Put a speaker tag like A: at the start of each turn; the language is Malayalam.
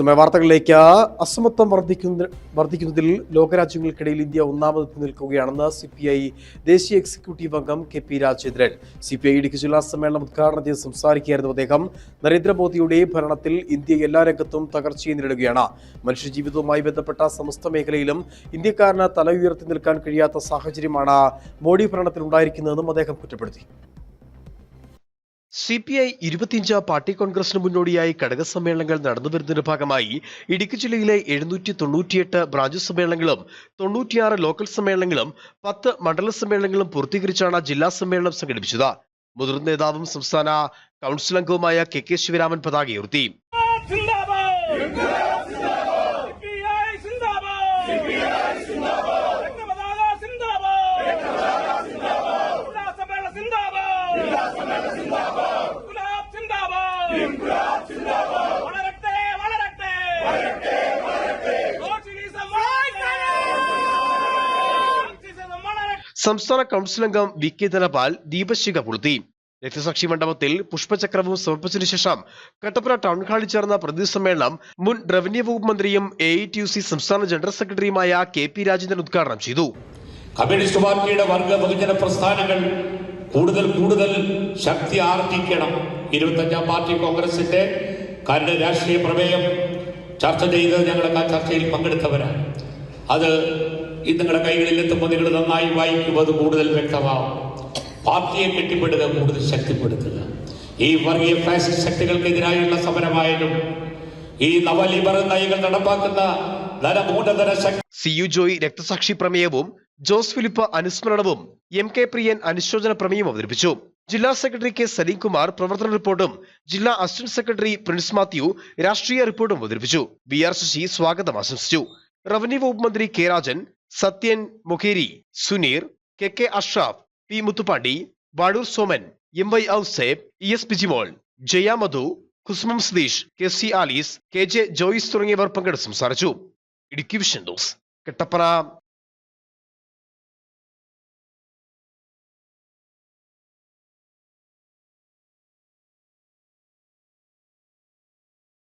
A: സമയ വാർത്തകളിലേക്ക്. അസമത്വം വർദ്ധിക്കുന്ന വർദ്ധിക്കുന്നതിൽ ലോകരാജ്യങ്ങൾക്കിടയിൽ ഇന്ത്യ ഒന്നാമതെത്തി നിൽക്കുകയാണെന്ന് സി പി ഐ ദേശീയ എക്സിക്യൂട്ടീവ് അംഗം K P Rajendran. C P I Idukki ജില്ലാ സമ്മേളനം ഉദ്ഘാടനം ചെയ്ത് സംസാരിക്കുകയായിരുന്നു അദ്ദേഹം. നരേന്ദ്രമോദിയുടെ ഭരണത്തിൽ ഇന്ത്യ എല്ലാ രംഗത്തും തകർച്ചയെ നേരിടുകയാണ്. മനുഷ്യജീവിതവുമായി ബന്ധപ്പെട്ട സമസ്ത മേഖലയിലും ഇന്ത്യക്കാരന് തല ഉയർത്തി നിൽക്കാൻ കഴിയാത്ത സാഹചര്യമാണ് മോഡി ഭരണത്തിൽ ഉണ്ടായിരിക്കുന്നതെന്നും അദ്ദേഹം കുറ്റപ്പെടുത്തി. സി പി ഐ ഇരുപത്തിയഞ്ചാം പാർട്ടി കോൺഗ്രസിന് മുന്നോടിയായി ഘടക സമ്മേളനങ്ങൾ നടന്നു വരുന്നതിന്റെ ഭാഗമായി ഇടുക്കി ജില്ലയിലെ എഴുന്നൂറ്റി തൊണ്ണൂറ്റിയെട്ട് ബ്രാഞ്ച് സമ്മേളനങ്ങളും തൊണ്ണൂറ്റിയാറ് ലോക്കൽ സമ്മേളനങ്ങളും പത്ത് മണ്ഡല സമ്മേളനങ്ങളും പൂർത്തീകരിച്ചാണ് ജില്ലാ സമ്മേളനം സംഘടിപ്പിച്ചത്. മുതിർന്ന നേതാവും സംസ്ഥാന കൗൺസിൽ അംഗവുമായ കെ കെ ശിവരാമൻ പതാക ഉയർത്തി. സംസ്ഥാന കൗൺസിൽ അംഗം വി കെ ധനപാൽ ദീപശിഖ കൊളുത്തി രക്തസാക്ഷി മണ്ഡപത്തിൽ പുഷ്പചക്രവും സമർപ്പിച്ചതിനു ശേഷം കട്ടപ്പന ടൗൺ ഹാളിൽ ചേർന്ന പ്രതിനിധി മുൻ റവന്യൂ വകുപ്പ് മന്ത്രിയും എ സംസ്ഥാന ജനറൽ സെക്രട്ടറിയുമായ കെ പി രാജേന്ദ്രൻ ഉദ്ഘാടനം ചെയ്തു.
B: കമ്മ്യൂണിസ്റ്റ് പാർട്ടിയുടെ വർഗ ബഹുജന പ്രസ്ഥാനങ്ങൾ കൂടുതൽ കൂടുതൽ ശക്തി ആർജിക്കണം. ഇരുപത്തഞ്ചാം പാർട്ടി കോൺഗ്രസിന്റെ കരട് രാഷ്ട്രീയ പ്രമേയം ചർച്ച ചെയ്ത് ഞങ്ങളൊക്കെ ചർച്ചയിൽ പങ്കെടുത്തവരാണ്. അത് ഇത് നിങ്ങളുടെ കൈകളിൽ എത്തുമ്പോൾ നിങ്ങൾ നന്നായി വായിക്കുമ്പോൾ അത് കൂടുതൽ വ്യക്തമാവും. പാർട്ടിയെ കെട്ടിപ്പടുക കൂടുതൽ ശക്തിപ്പെടുത്തുക. ഈ വർഗീയ ഫാസിസ്റ്റ് ശക്തികൾക്കെതിരായുള്ള സമരമായാലും ഈ നവലിബറൽ നയങ്ങൾ നടപ്പാക്കുന്ന ധനമൂലധന ശക്തി
A: സി യു ജോയി രക്തസാക്ഷി പ്രമേയവും ജോസ് ഫിലിപ്പ് അനുസ്മരണവും എം കെ പ്രിയൻ അനുശോചന പ്രമേയം അവതരിപ്പിച്ചു. ജില്ലാ സെക്രട്ടറി കെ സലീം കുമാർ പ്രവർത്തന റിപ്പോർട്ടും ജില്ലാ അസിസ്റ്റന്റ് സെക്രട്ടറി പ്രിൻസ് മാത്യു രാഷ്ട്രീയ റിപ്പോർട്ടും അവതരിപ്പിച്ചു. ബി ആർ ശശി സ്വാഗതം ആശംസിച്ചു. റവന്യൂ വകുപ്പ് മന്ത്രി K Rajan Sathyan Mukheri Suneer K K Ashraf P Muthupandi Vadoor Soman M Y Ouseph E S Bijimol Jaya Madhu Kusumam Satheesh K C Alice K J Joyce തുടങ്ങിയവർ പങ്കെടുത്ത് സംസാരിച്ചു. Idukki vision news Kattappana.